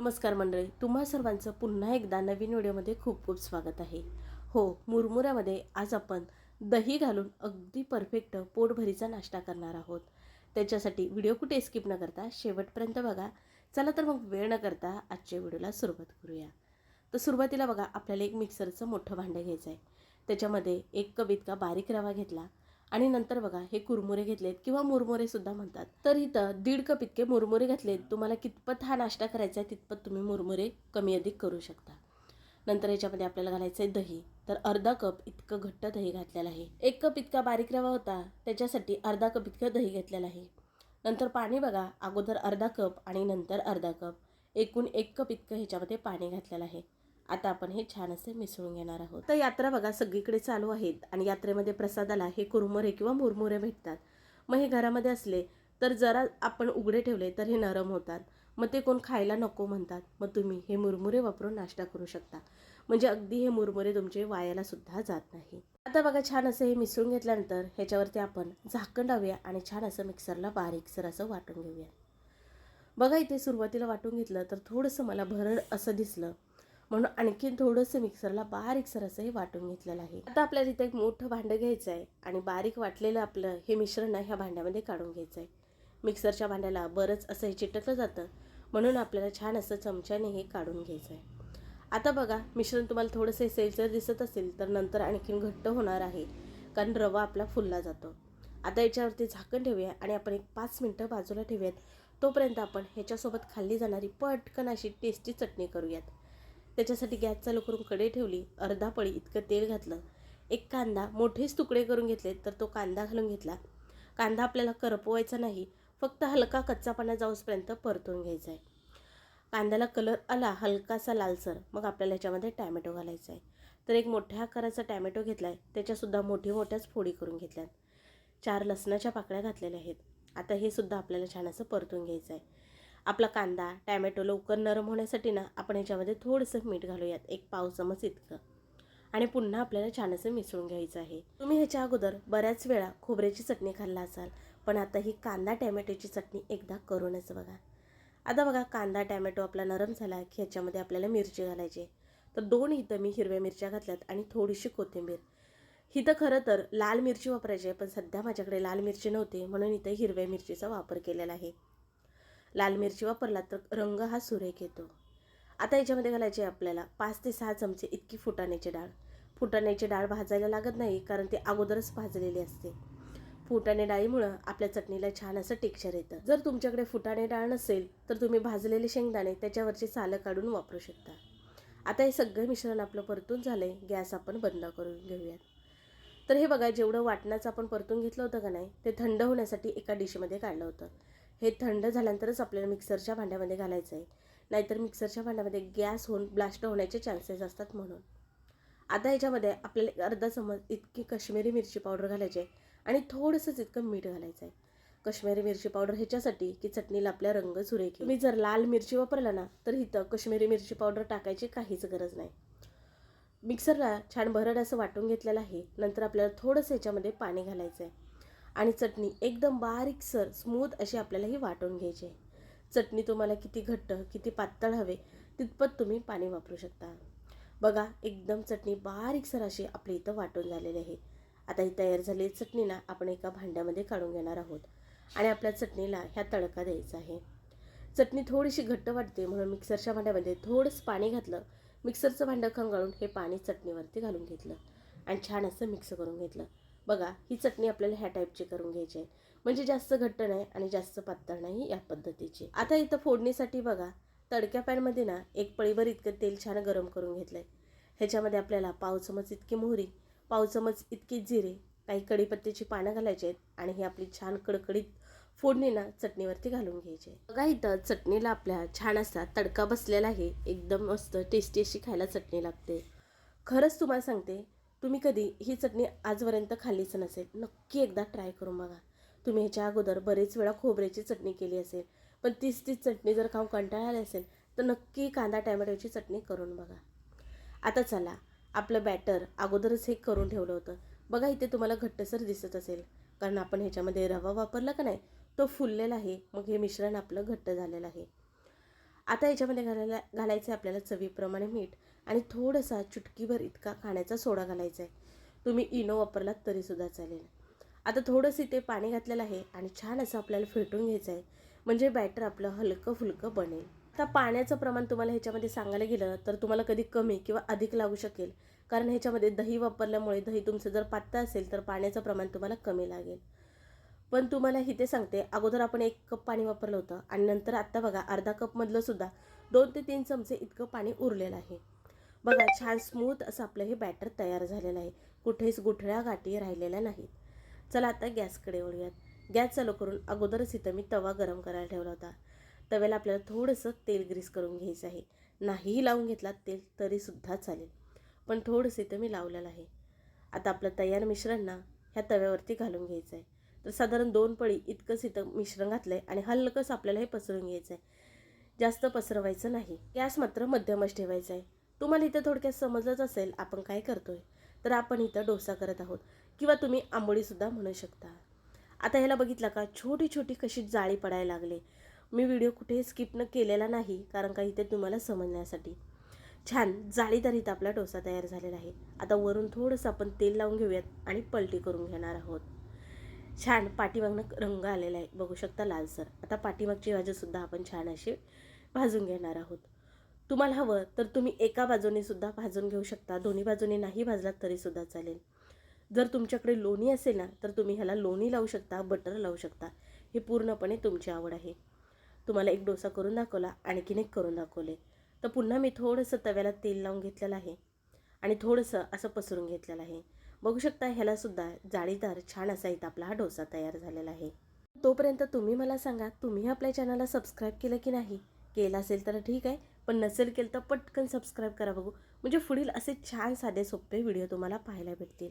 नमस्कार मंडळी तुम्हा सर्वांचं पुन्हा एकदा नवीन व्हिडिओमध्ये खूप खूप स्वागत आहे. हो मुरमुऱ्यामध्ये आज आपण दही घालून अगदी परफेक्ट पोटभरीचा नाश्ता करणार आहोत. त्याच्यासाठी व्हिडिओ कुठे स्किप न करता शेवटपर्यंत बघा. चला तर मग वेळ न करता आजच्या व्हिडिओला सुरुवात करूया. तर सुरुवातीला बघा आपल्याला एक मिक्सरचं मोठं भांडं घ्यायचं आहे त्याच्यामध्ये एक कप इतका बारीक रवा घेतला. आणि नंतर बघा हे कुरमुरे घेतलेत किंवा मुरमुरे सुद्धा म्हणतात. तर इथं दीड कप इतके मुरमुरे घातलेत. तुम्हाला कितपत हा नाश्ता करायचा आहे तितपत तुम्ही मुरमुरे कमी अधिक करू शकता. नंतर याच्यामध्ये आपल्याला घालायचं आहे दही. तर अर्धा कप इतकं घट्ट दही घातलेलं आहे. एक कप इतका बारीक रवा होता त्याच्यासाठी अर्धा कप इतकं दही घेतलेलं आहे. नंतर पाणी बघा अगोदर अर्धा कप आणि नंतर अर्धा कप. एकूण एक कप इतकं ह्याच्यामध्ये पाणी घातलेलं आहे. आता आपण हे छान असे मिसळून घेणार आहोत. तर यात्रा बघा सगळीकडे चालू आहेत आणि यात्रेमध्ये प्रसादाला हे कुरमुरे किंवा मुरमुरे भेटतात. मग हे घरामध्ये असले तर जरा आपण उघडे ठेवले तर हे नरम होतात. मग ते कोण खायला नको म्हणतात. मग तुम्ही हे मुरमुरे वापरून नाश्ता करू शकता. म्हणजे अगदी हे मुरमुरे तुमचे वायाला सुद्धा जात नाही. आता बघा छान असं हे मिसळून घेतल्यानंतर ह्याच्यावरती आपण झाकण लावूया आणि छान असं मिक्सरला बारीकसर असं वाटून घेऊया. बघा इथे सुरुवातीला वाटून घेतलं तर थोडंसं मला भरड असं दिसलं. म्हणून आणखीन थोडंसं मिक्सरला बारीकसर असं हे वाटून घेतलेलं आहे. आता आपल्याला इथे एक मोठं भांडं घ्यायचं आहे आणि बारीक वाटलेलं आपलं हे मिश्रण आहे ह्या भांड्यामध्ये काढून घ्यायचं आहे. मिक्सरच्या भांड्याला बरंच असं हे चिटकलं जातं म्हणून आपल्याला छान असं चमच्याने हे काढून घ्यायचं आहे. आता बघा मिश्रण तुम्हाला थोडंसं सेलसर दिसत असेल तर नंतर आणखीन घट्ट होणार आहे कारण रवा आपला फुलला जातो. आता याच्यावरती झाकण ठेवूया आणि आपण एक पाच मिनटं बाजूला ठेवूयात. तोपर्यंत आपण ह्याच्यासोबत खाल्ली जाणारी पटकन अशी टेस्टी चटणी करूयात. त्याच्यासाठी गॅस चालू करून कढई ठेवली अर्धा पळी इतकं तेल घातलं. एक कांदा मोठेच तुकडे करून घेतले तर तो कांदा घालून घेतला. कांदा आपल्याला करपवायचा नाही फक्त हलका कच्चापणा जाऊसपर्यंत परतून घ्यायचा आहे कांद्याला कलर आला हलकासा लालसर मग आपल्याला याच्यामध्ये टॅमॅटो घालायचा आहे तर एक मोठ्या आकाराचा टॅमॅटो घेतला आहे त्याच्यासुद्धा मोठी मोठ्याच फोडी करून घेतल्यात. चार लसणाच्या पाकळ्या घातलेल्या आहेत. आता हे सुद्धा आपल्याला छान असं परतून घ्यायचं आहे आपला कांदा टॅमॅटो लवकर नरम होण्यासाठी ना आपण याच्यामध्ये थोडंसं मीठ घालूयात एक पाव चमच इतकं. आणि पुन्हा आपल्याला छान असं मिसळून घ्यायचं आहे. तुम्ही ह्याच्या अगोदर बऱ्याच वेळा खोबऱ्याची चटणी खाल्ला असाल पण आता ही कांदा टॅमॅटोची चटणी एकदा करूनच बघा. आता बघा कांदा टॅमॅटो आपला नरम झाला की ह्याच्यामध्ये आपल्याला मिरची घालायची. तर दोन इथं मी हिरव्या मिरच्या घातल्यात आणि थोडीशी कोथिंबीर. इथं खरं तर लाल मिरची वापरायची आहे पण सध्या माझ्याकडे लाल मिरची नव्हती म्हणून इथं हिरव्या मिरचीचा वापर केलेला आहे. लाल मिरची वापरला तर रंग हा सुरेख येतो. आता याच्यामध्ये घालायचे आपल्याला पाच ते सहा चमचे इतकी फुटाण्याची डाळ. फुटाण्याची डाळ भाजायला लागत नाही कारण ते अगोदरच भाजलेली असते. फुटाणे डाळीमुळं आपल्या चटणीला छान असं टेक्स्चर येतं. जर तुमच्याकडे फुटाणे डाळ नसेल तर तुम्ही भाजलेले शेंगदाणे त्याच्यावरची सालं काढून वापरू शकता. आता हे सगळं मिश्रण आपलं परतून झालं आहे गॅस आपण बंद करून घेऊयात. तर हे बघा जेवढं वाटणाचं आपण परतून घेतलं होतं का नाही ते थंड होण्यासाठी एका डिशमध्ये काढलं होतं. हे थंड झाल्यानंतरच आपल्याला मिक्सरच्या भांड्यामध्ये घालायचं आहे. नाहीतर मिक्सरच्या भांड्यामध्ये गॅस होऊन ब्लास्ट होण्याचे चान्सेस असतात म्हणून. आता याच्यामध्ये आपल्याला एक अर्धा चमच इतकी कश्मीरी मिरची पावडर घालायची आहे आणि थोडंसंच इतकं मीठ घालायचं आहे. कश्मीरी मिरची पावडर ह्याच्यासाठी की चटणीला आपल्या रंग सुरेख तुम्ही जर लाल मिरची वापरला ना तर इथं कश्मीरी मिरची पावडर टाकायची काहीच गरज नाही. मिक्सरला छान भरड असं वाटून घेतलेलं आहे. नंतर आपल्याला थोडंसं याच्यामध्ये पाणी घालायचं आहे. आणि चटणी एकदम बारीकसर स्मूथ अशी आपल्याला ही वाटून घ्यायची आहे. चटणी तुम्हाला किती घट्ट किती पातळ हवे तितपत तुम्ही पाणी वापरू शकता. बघा एकदम चटणी बारीकसर अशी आपली इथं वाटून झालेली आहे. आता ही तयार झालेली चटणी ना आपण एका भांड्यामध्ये काढून घेणार आहोत. आणि आपल्या चटणीला ह्या तडका द्यायचा आहे. चटणी थोडीशी घट्ट वाटते म्हणून मिक्सरच्या भांड्यामध्ये थोडंसं पाणी घातलं. मिक्सरचं भांडं खंगाळून हे पाणी चटणीवरती घालून घेतलं. आणि छान असं मिक्स करून घेतलं. बघा ही चटणी आपल्याला ह्या टाईपची करून घ्यायची आहे. म्हणजे जास्त घट्ट नाही आणि जास्त पातळ नाही या पद्धतीची. आता इथं फोडणीसाठी बघा तडक्या पॅनमध्ये ना एक पळीभर इतकं तेल छान गरम करून घेतलं आहे ह्याच्यामध्ये आपल्याला पाव चमच इतकी मोहरी पाव चमच इतकी जिरे काही कढीपत्त्याची पानं घालायची आहेत आणि ही आपली छान कडकडीत फोडणी ना चटणीवरती घालून घ्यायची आहे. बघा इथं चटणीला आपल्या छान असा तडका बसलेला आहे. एकदम मस्त टेस्टी अशी खायला चटणी लागते. खरंच तुम्हाला सांगते तुम्ही कधी ही चटणी आजपर्यंत खाल्लीच नसेल. नक्की एकदा ट्राय करून बघा. तुम्ही ह्याच्या अगोदर बरेच वेळा खोबऱ्याची चटणी केली असेल पण तीच तीच चटणी जर खाऊन कंटाळा आली असेल तर नक्की कांदा टॅमॅटोची चटणी करून बघा. आता चला आपलं बॅटर अगोदरच हे करून ठेवलं होतं. बघा इथे तुम्हाला घट्टसर दिसत असेल. कारण आपण ह्याच्यामध्ये रवा वापरला का नाही तो फुललेला आहे. मग हे मिश्रण आपलं घट्ट झालेलं आहे. आता याच्यामध्ये घालायला घालायचं आहे आपल्याला चवीप्रमाणे मीठ. आणि थोडासा चुटकीभर इतका खाण्याचा सोडा घालायचा आहे तुम्ही इनो वापरलात तरीसुद्धा चालेल. आता थोडंसं इथे पाणी घातलेलं आहे आणि छान असं आपल्याला फेटून घ्यायचं आहे म्हणजे बॅटर आपलं हलकं फुलकं बनेल. आता पाण्याचं प्रमाण तुम्हाला ह्याच्यामध्ये सांगायला गेलं तर तुम्हाला कधी कमी किंवा अधिक लागू शकेल. कारण ह्याच्यामध्ये दही वापरल्यामुळे दही तुमचं जर पातळ असेल तर पाण्याचं प्रमाण तुम्हाला कमी लागेल. पण तुम्हाला इथे सांगते अगोदर आपण एक कप पाणी वापरलं होतं आणि नंतर आत्ता बघा अर्धा कपमधलं सुद्धा दोन ते तीन चमचे इतकं पाणी उरलेलं आहे. बघा छान स्मूथ असं आपलं हे बॅटर तयार झालेलं आहे. कुठेच गुठळ्या गाठी राहिलेल्या नाहीत. चला आता गॅसकडे वळूयात. गॅस चालू करून अगोदरच इथं मी तवा गरम करायला ठेवला होता. तव्याला आपल्याला थोडंसं तेल ग्रीस करून घ्यायचं आहे. नाहीही लावून घेतला तेल तरीसुद्धा चालेल. पण थोडंसं इथं मी लावलेलं आहे. आता आपलं तयार मिश्रण ना ह्या तव्यावरती घालून घ्यायचं आहे. तर साधारण दोन पळी इतकंच इथं मिश्रण घातलं आहे आणि हलकंच आपल्याला हे पसरून घ्यायचं आहे जास्त पसरवायचं नाही. गॅस मात्र मध्यमच ठेवायचा आहे. तुम्हाला इथं थोडक्यात समजलंच असेल आपण काय करतोय. तर आपण इथं डोसा करत आहोत. किंवा तुम्ही आंबोळीसुद्धा म्हणू शकता. आता ह्याला बघितलं का छोटी छोटी कशी जाळी पडायला लागले. मी व्हिडिओ कुठेही स्किप न केलेला नाही कारण का इथे तुम्हाला समजण्यासाठी. छान जाळीदार इथं आपला डोसा तयार झालेला आहे. आता वरून थोडंसं आपण तेल लावून घेऊयात आणि पलटी करून घेणार आहोत. छान पाठीमागनं रंग आलेला आहे. बघू शकता लालसर. आता पाठीमागची भाजीसुद्धा आपण छान अशी भाजून घेणार आहोत. तुम्हाला हवं तर तुम्ही एका बाजूने सुद्धा भाजून घेऊ शकता. दोन्ही बाजूने नाही भाजलात तरीसुद्धा चालेल. जर तुमच्याकडे लोणी असेल ना तर तुम्ही ह्याला लोणी लावू शकता बटर लावू शकता. हे पूर्णपणे तुमची आवड आहे. तुम्हाला एक डोसा करून दाखवला आणखीन एक करून दाखवले. तर पुन्हा मी थोडंसं तव्याला तेल लावून घेतलेलं आहे. आणि थोडंसं असं पसरून घेतलेलं आहे. बघू शकता ह्यालासुद्धा जाळीदार छान असा इथं आपला हा डोसा तयार झालेला आहे. तोपर्यंत तुम्ही मला सांगा तुम्ही आपल्या चॅनलला सबस्क्राईब केलं की नाही? केलं असेल तर ठीक आहे. पण नसेल केलं तर पटकन सबस्क्राईब करा बघू. म्हणजे पुढील असे छान साधे सोपे व्हिडिओ तुम्हाला पाहायला भेटतील.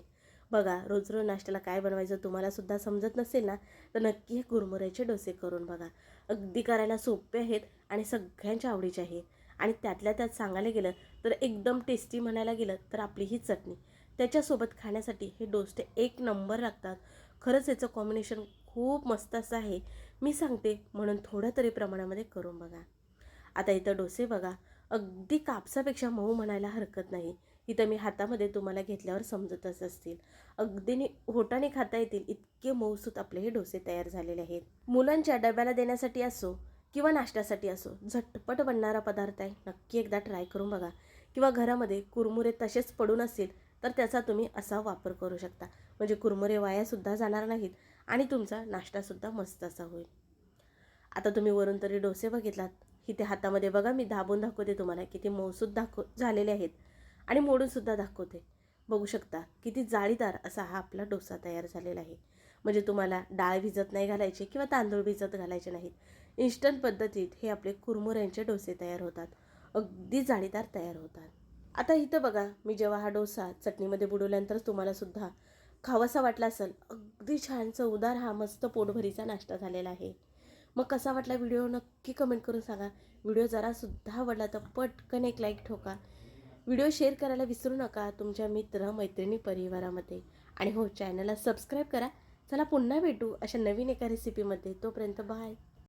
बघा रोज रोज नाश्त्याला काय बनवायचं तुम्हाला सुद्धा समजत नसेल ना तर नक्की हे कुरमुऱ्याचे डोसे करून बघा. अगदी करायला सोपे आहेत आणि सगळ्यांच्या आवडीचे आहे आणि त्यातल्या त्यात सांगायला गेलं तर एकदम टेस्टी म्हणायला गेलं तर आपली ही चटणी. त्याच्यासोबत खाण्यासाठी हे डोसे एक नंबर लागतात. खरंच याचं कॉम्बिनेशन खूप मस्त असं आहे. मी सांगते म्हणून थोड्या तरी प्रमाणामध्ये करून बघा. आता इथं डोसे बघा. अगदी कापसापेक्षा मऊ म्हणायला हरकत नाही. इथं मी हातामध्ये तुम्हाला घेतल्यावर समजतच असतील. अगदी नि- होटाने खाता येतील इतके मऊसूत आपले हे डोसे तयार झालेले आहेत. मुलांच्या डब्याला देण्यासाठी असो किंवा नाश्त्यासाठी असो झटपट बनणारा पदार्थ आहे. नक्की एकदा ट्राय करून बघा. किंवा घरामध्ये कुरमुरे तसेच पडून असतील तर त्याचा तुम्ही असा वापर करू शकता. म्हणजे कुरमुरे वायासुद्धा जाणार नाहीत आणि तुमचा नाश्तासुद्धा मस्त असा होईल. आता तुम्ही वरून तरी डोसे बघितलात. किती हातामध्ये बघा मी दाबून दाखवते तुम्हाला किती मऊसूद दाखव झालेले आहेत. आणि मोडूनसुद्धा दाखवते. बघू शकता किती जाळीदार असा हा आपला डोसा तयार झालेला आहे. म्हणजे तुम्हाला डाळ भिजत नाही घालायचे किंवा तांदूळ भिजत घालायचे नाहीत. इन्स्टंट पद्धतीत हे आपले कुरमुऱ्यांचे डोसे तयार होतात. अगदी जाळीदार तयार होतात. आता इथं बघा मी जेव्हा हा डोसा चटणीमध्ये बुडवल्यानंतर तुम्हालासुद्धा खावासा वाटला असेल अगदी छान चवदार हा मस्त पोटभरीचा नाश्ता झालेला आहे. मग कसा वाटला व्हिडिओ? नक्की कमेंट करून सांगा. व्हिडिओ जरासुद्धा आवडला तर पटकन एक लाईक ठोका. व्हिडिओ शेअर करायला विसरू नका तुमच्या मित्र मैत्रिणी परिवारामध्ये. आणि हो चॅनलला सबस्क्राईब करा. चला पुन्हा भेटू अशा नवीन एका रेसिपीमध्ये तोपर्यंत बाय